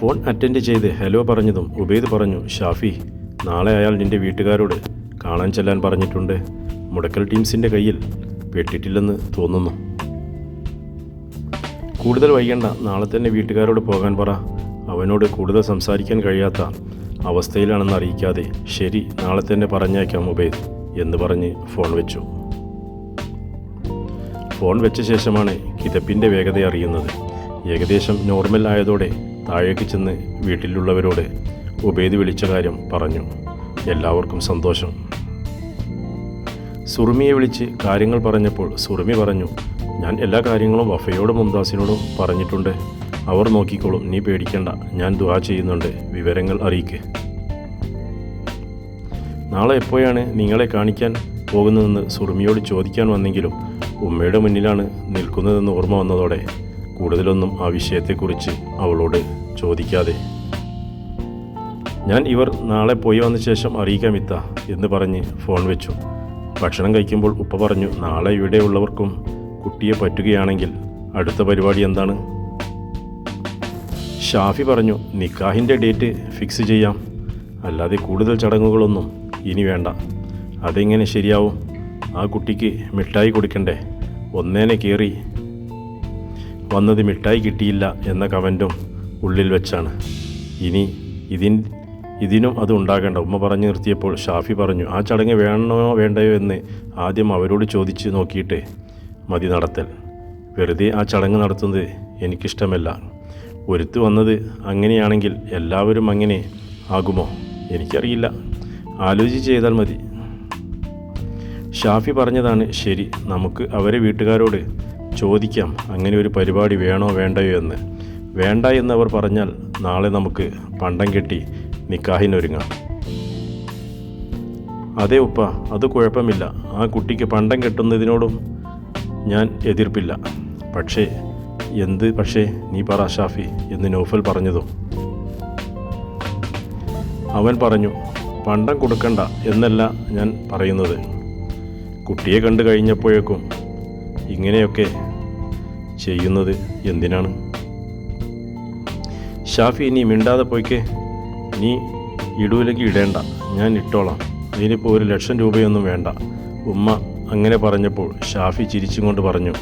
Phone attend ചെയ്ത് hello പറഞ്ഞതും ഉബൈദ് പറഞ്ഞു ഷാഫി നാളെ അയാൾ നിന്റെ വീട്ടുകാരോട് കാണാൻ ചെല്ലാൻ പറഞ്ഞിട്ടുണ്ട്. മുടക്കൽ ടീംസിന്റെ കയ്യിൽ പെട്ടിട്ടില്ലെന്ന് തോന്നുന്നു. കൂടുതൽ വൈകണ്ട. നാളെ തന്നെ വീട്ടുകാരോട് പോകാൻ പറ. അവനോട് കൂടുതൽ സംസാരിക്കാൻ കഴിയാത്ത അവസ്ഥയിലാണെന്ന് അറിയിക്കാതെ ശരി നാളെ തന്നെ പറഞ്ഞേക്കാം ഉബൈദ് എന്ന് പറഞ്ഞ് ഫോൺ വെച്ചു. ഫോൺ വെച്ച ശേഷമാണ് കിതപ്പിന്റെ വേഗത അറിയുന്നത്. ഏകദേശം നോർമൽ ആയതോടെ താഴേക്ക് ചെന്ന് വീട്ടിലുള്ളവരോട് ഉബേദ് വിളിച്ച കാര്യം പറഞ്ഞു. എല്ലാവർക്കും സന്തോഷം. സുറുമിയെ വിളിച്ച് കാര്യങ്ങൾ പറഞ്ഞപ്പോൾ സുറുമി പറഞ്ഞു ഞാൻ എല്ലാ കാര്യങ്ങളും വഫയോടും മുംതാസിനോടും പറഞ്ഞിട്ടുണ്ട്. അവർ നോക്കിക്കോളും നീ പേടിക്കണ്ട. ഞാൻ ദുവാ ചെയ്യുന്നുണ്ട്. വിവരങ്ങൾ അറിയിക്ക്. നാളെ എപ്പോഴാണ് നിങ്ങളെ കാണിക്കാൻ പോകുന്നതെന്ന് സുറുമിയോട് ചോദിക്കാൻ വന്നെങ്കിലും ഉമ്മയുടെ മുന്നിലാണ് നിൽക്കുന്നതെന്ന് ഓർമ്മ വന്നതോടെ കൂടുതലൊന്നും ആ വിഷയത്തെക്കുറിച്ച് അവളോട് ചോദിക്കാതെ. ഞാൻ ഇവർ നാളെ പോയി വന്ന ശേഷം അറിയിക്കാം ഇത്ത എന്ന് പറഞ്ഞ് ഫോൺ വെച്ചു. ഭക്ഷണം കഴിക്കുമ്പോൾ ഉപ്പ പറഞ്ഞു നാളെ ഇവിടെയുള്ളവർക്കും കുട്ടിയെ പറ്റുകയാണെങ്കിൽ അടുത്ത പരിപാടി എന്താണ്? ഷാഫി പറഞ്ഞു നിക്കാഹിന്റെ ഡേറ്റ് ഫിക്സ് ചെയ്യാം. അല്ലാതെ കൂടുതൽ ചടങ്ങുകളൊന്നും ഇനി വേണ്ട. അതെങ്ങനെ ശരിയാവും? ആ കുട്ടിക്ക് മിഠായി കൊടുക്കണ്ടേ? ഒന്നേനെ കയറി വന്നത് മിഠായി കിട്ടിയില്ല എന്ന കമന്റും ഉള്ളിൽ വെച്ചാണ്. ഇനി ഇതിൻ ഇതിനും അത് ഉണ്ടാകേണ്ട. ഉമ്മ പറഞ്ഞു നിർത്തിയപ്പോൾ ഷാഫി പറഞ്ഞു ആ ചടങ്ങ് വേണോ വേണ്ടയോ എന്ന് ആദ്യം അവരോട് ചോദിച്ച് നോക്കിയിട്ട് മതി നടത്തൽ. വെറുതെ ആ ചടങ്ങ് നടത്തുന്നത് എനിക്കിഷ്ടമല്ല. ഒരുത്ത് വന്നത് അങ്ങനെയാണെങ്കിൽ എല്ലാവരും അങ്ങനെ ആകുമോ? എനിക്കറിയില്ല. ആലോചിച്ച് ചെയ്താൽ മതി. ഷാഫി പറഞ്ഞതാണ് ശരി. നമുക്ക് അവരെ വീട്ടുകാരോട് ചോദിക്കാം അങ്ങനെ ഒരു പരിപാടി വേണോ വേണ്ടയോ എന്ന്. വേണ്ട എന്നവർ പറഞ്ഞാൽ നാളെ നമുക്ക് പണ്ടം കെട്ടി നിക്കാഹിനൊരുങ്ങാം അതെ ഉപ്പ അത് കുഴപ്പമില്ല. ആ കുട്ടിക്ക് പണ്ടം കെട്ടുന്നതിനോടും ഞാൻ എതിർപ്പില്ല. പക്ഷേ എന്ത് പക്ഷേ നീ പറ ഷാഫി എന്ന് നൗഫൽ പറഞ്ഞതും? അവൻ പറഞ്ഞു പണ്ടം കൊടുക്കണ്ട എന്നല്ല ഞാൻ പറയുന്നത്. കുട്ടിയെ കണ്ടു കഴിഞ്ഞപ്പോഴേക്കും ഇങ്ങനെയൊക്കെ ചെയ്യുന്നത് എന്തിനാണ്? ഷാഫി നീ മിണ്ടാതെ പോയിക്കേ. നീ ഇടൂലേക്ക് ഇടേണ്ട. ഞാൻ ഇട്ടോളാം. അതിനിപ്പോൾ ഒരു ലക്ഷം രൂപയൊന്നും വേണ്ട. ഉമ്മ അങ്ങനെ പറഞ്ഞപ്പോൾ ഷാഫി ചിരിച്ചും കൊണ്ട് പറഞ്ഞു.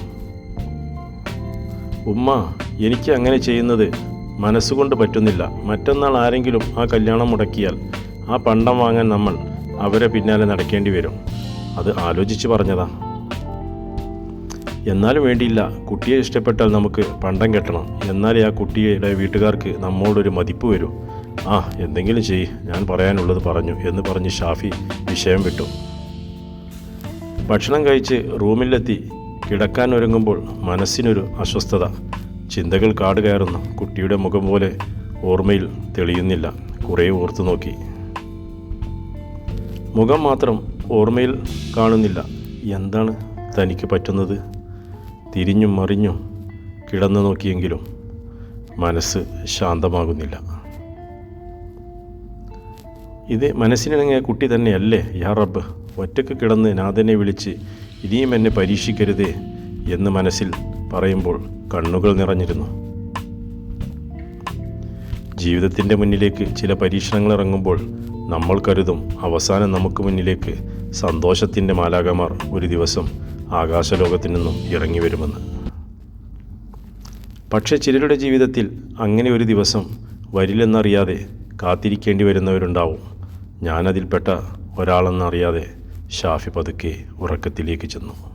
ഉമ്മ എനിക്ക് അങ്ങനെ ചെയ്യുന്നത് മനസ്സുകൊണ്ട് പറ്റുന്നില്ല. മറ്റന്നാൾ ആരെങ്കിലും ആ കല്യാണം മുടക്കിയാൽ ആ പണ്ടം വാങ്ങാൻ നമ്മൾ അവരെ പിന്നാലെ നടക്കേണ്ടി വരും. അത് ആലോചിച്ച് പറഞ്ഞതാ. എന്നാലും വേണ്ടിയില്ല. കുട്ടിയെ ഇഷ്ടപ്പെട്ടാൽ നമുക്ക് പണ്ടം കെട്ടണം. എന്നാലേ ആ കുട്ടിയുടെ വീട്ടുകാർക്ക് നമ്മോടൊരു മതിപ്പ് വരൂ. ആ എന്തെങ്കിലും ചെയ് ഞാൻ പറയാനുള്ളത് പറഞ്ഞു എന്ന് പറഞ്ഞ് ഷാഫി വിഷയം വിട്ടു. ഭക്ഷണം കഴിച്ച് റൂമിലെത്തി കിടക്കാൻ ഒരുങ്ങുമ്പോൾ മനസ്സിനൊരു അസ്വസ്ഥത. ചിന്തകൾ കാട് കയറുന്നു. കുട്ടിയുടെ മുഖം പോലെ ഓർമ്മയിൽ തെളിയുന്നില്ല. കുറേ ഓർത്തു നോക്കി. മുഖം മാത്രം ഓർമ്മയിൽ കാണുന്നില്ല. എന്താണ് തനിക്ക് പറ്റുന്നത്? തിരിഞ്ഞും മറിഞ്ഞും കിടന്നു നോക്കിയെങ്കിലും മനസ്സ് ശാന്തമാകുന്നില്ല. ഇത് മനസ്സിനിണങ്ങിയ കുട്ടി തന്നെയല്ലേ? യാ റബ്ബ് ഒറ്റയ്ക്ക് കിടന്ന് നാഥനെ വിളിച്ച് ഇനിയും എന്നെ പരീക്ഷിക്കരുതേ എന്ന് മനസ്സിൽ പറയുമ്പോൾ കണ്ണുകൾ നിറഞ്ഞിരുന്നു. ജീവിതത്തിന്റെ മുന്നിലേക്ക് ചില പരീക്ഷണങ്ങൾ ഇറങ്ങുമ്പോൾ നമ്മൾ കരുതും അവസാനം നമുക്ക് മുന്നിലേക്ക് സന്തോഷത്തിന്റെ മാലാകമാർ ഒരു ദിവസം ആകാശലോകത്തിൽ നിന്നും ഇറങ്ങി വരുമെന്ന്. പക്ഷേ ചിലരുടെ ജീവിതത്തിൽ അങ്ങനെ ഒരു ദിവസം വരില്ലെന്നറിയാതെ കാത്തിരിക്കേണ്ടി വരുന്നവരുണ്ടാവും. ഞാനതിൽപ്പെട്ട ഒരാളെന്നറിയാതെ ഷാഫി പതുക്കെ ഉറക്കത്തിലേക്ക് ചെന്നു.